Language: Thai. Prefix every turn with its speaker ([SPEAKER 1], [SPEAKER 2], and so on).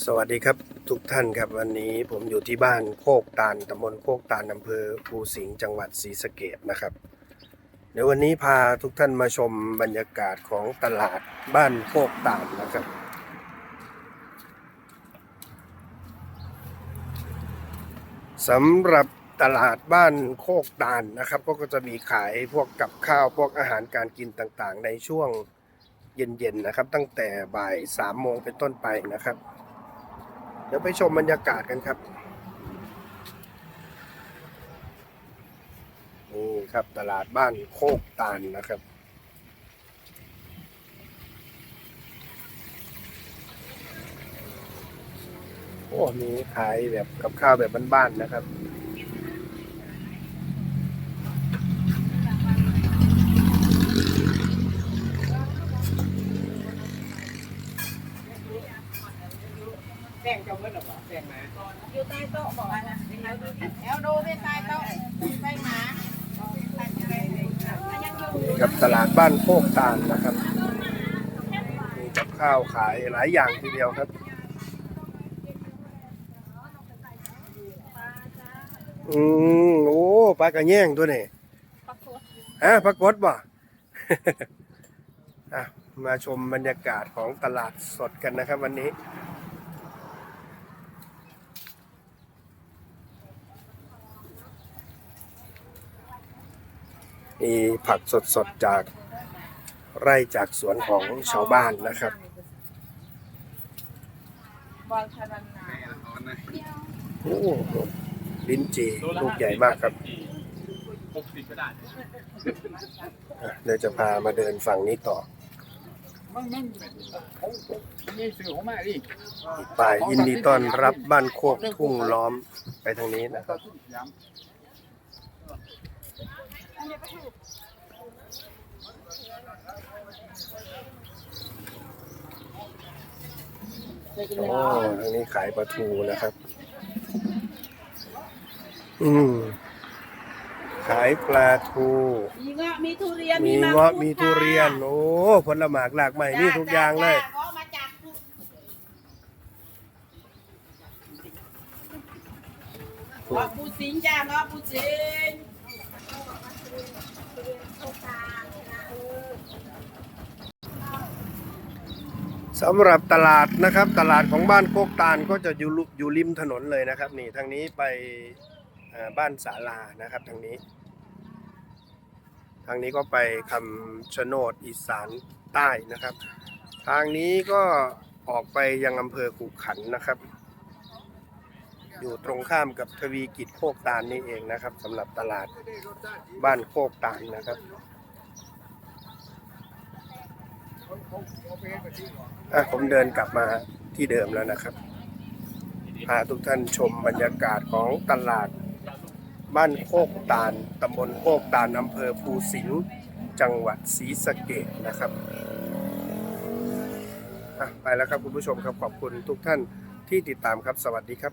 [SPEAKER 1] สวัสดีครับทุกท่านครับวันนี้ผมอยู่ที่บ้านโคกตาลตำบลโคกตาลอำเภอภูสิงห์จังหวัดศรีสะเกดนะครับ เดี๋ยววันนี้พาทุกท่านมาชมบรรยากาศของตลาดบ้านโคกตาลนะครับ สำหรับตลาดบ้านโคกตาลนะครับ ก็จะมีขายพวกกับข้าวพวกอาหารการกินต่างๆ ในช่วงเย็นๆนะครับ ตั้งแต่บ่ายสามโมงเป็นต้นไปนะครับ ดี๋ยวไปชมบรรยากาศกันครับนี่ครับตลาดบ้านโคกตาลนะครับ โอ้มีขายแบบกับข้าวแบบบ้านๆนะครับ
[SPEAKER 2] แป้งเจ้าเมื่อหรอแป้งมา
[SPEAKER 3] อยู่ใต้โต๊ะบอกว่านะแอลดูที่ใต้โต๊ะใต้หมายังอยู่
[SPEAKER 1] นี่ครับตลาดบ้านโคกตาลนะครับมีกับข้าวขายหลายอย่างทีเดียวครับอืมโอ้ปลากระแยงตัวนี้
[SPEAKER 3] ประกวด
[SPEAKER 1] ฮะปรากฏบ่อะมาชมบรรยากาศของตลาดสดกันนะครับวันนี้ มีผักสดๆจากไร่จากสวนของชาวบ้านนะครับโอ้โหลิ้นจีลูกใหญ่มากครับเดี๋ยวจะพามาเดินฝั่งนี้ต่อป่ายยินดีต้อนรับบ้านโคกทุ่งล้อมไปทางนี้นะครับ โอ้ทางนี้ขายปลาทูนะครับ อืมขายปลาทู
[SPEAKER 3] มีเงาะมีทุเรียน
[SPEAKER 1] มีเงาะมีทุเรียน โอ้ผลหมากหลากใหม่นี่ทุกอย่างเลย
[SPEAKER 3] เงาะมาจากเงาะปูสิงจ้าเงาะปูสิง
[SPEAKER 1] สำหรับตลาดนะครับ ตลาดของบ้านโคกตาลก็จะอยู่อยู่ริมถนนเลยนะครับ นี่ทางนี้ไปบ้านศาลานะครับทางนี้ ทางนี้ก็ไปคำชะโนดอีสานใต้นะครับ ทางนี้ก็ออกไปยังอำเภอขุขันนะครับ อยู่ตรงข้ามกับทวีกิจโคกตาลนี่เองนะครับสำหรับตลาดบ้านโคกตาลนะครับอะผมเดินกลับมาที่เดิมแล้วนะครับพาทุกท่านชมบรรยากาศของตลาดบ้านโคกตาลตำบลโคกตาลอำเภอภูสิงห์จังหวัดศรีสะเกดนะครับอะไปแล้วครับคุณผู้ชมครับขอบคุณทุกท่านที่ติดตามครับสวัสดีครับ